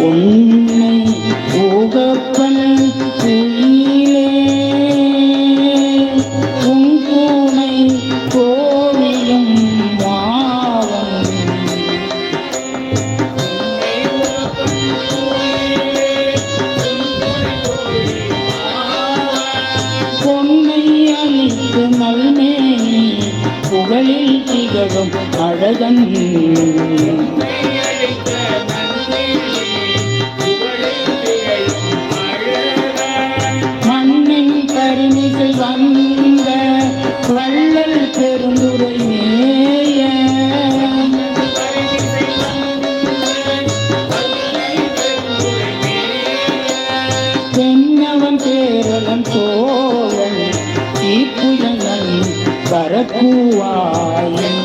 உன்னை உகப்பன் குயிலே உன் கோவிலும் மாவன் பொன்னை அளித்து நல்மேனி புகழில் திகழும் அழகன் வந்த வள்ளல் பெருந்துரை மேய. தென்னவன் பேரலன் தோழன் தீப்புயங்கள் பரப்புவாயின்